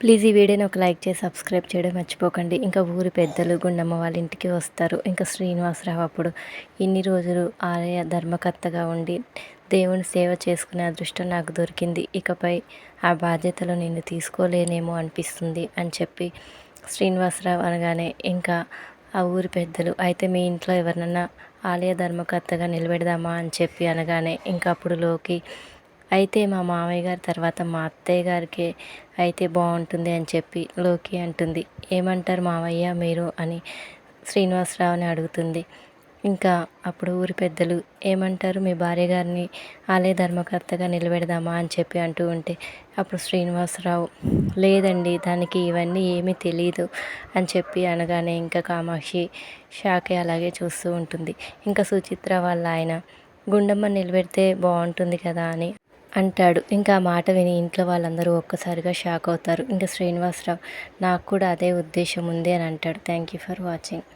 Please ఈ వీడియోని ఒక లైక్ చేసి సబ్స్క్రైబ్ చేయడం మర్చిపోకండి. ఇంకా ఊరి పెద్దలు గుండమ్మ వాళ్ళ ఇంటికి వస్తారు. ఇంకా శ్రీనివాసరావు అప్పుడు ఇన్ని రోజులు ఆలయ ధర్మకర్తగా ఉండి దేవుని సేవ చేసుకునే అదృష్టం నాకు దొరికింది. ఇకపై ఆ బాధ్యతలు నేను తీసుకోలేనేమో అనిపిస్తుంది అని చెప్పి శ్రీనివాసరావు అనగానే ఇంకా ఆ ఊరి పెద్దలు అయితే మీ ఇంట్లో ఎవరినన్నా ఆలయ ధర్మకర్తగా నిలబెడదామా? అని చెప్పి అనగానే ఇంకా అప్పుడు లోకి అయితే మా మామయ్య గారి తర్వాత మా అత్తయ్య గారికి అయితే బాగుంటుంది అని చెప్పి లోకి అంటుంది. ఏమంటారు మామయ్య మీరు అని శ్రీనివాసరావుని అడుగుతుంది. ఇంకా అప్పుడు ఊరి పెద్దలు ఏమంటారు మీ భార్య గారిని ఆలయ ధర్మకర్తగా నిలబెడదామా అని చెప్పి అంటూ ఉంటే అప్పుడు శ్రీనివాసరావు లేదండి దానికి ఇవన్నీ ఏమీ తెలియదు అని చెప్పి అనగానే ఇంకా కామాక్షి షాకే అలాగే చూస్తూ ఉంటుంది. ఇంకా సుచిత్ర వాళ్ళ ఆయన గుండమ్మ నిలబెడితే బాగుంటుంది కదా అని అంటాడు. ఇంకా ఆ మాట విని ఇంట్లో వాళ్ళందరూ ఒక్కసారిగా షాక్ అవుతారు. ఇంకా శ్రీనివాసరావు నాకు కూడా అదే ఉద్దేశం ఉంది అని అంటాడు. Thank you for watching.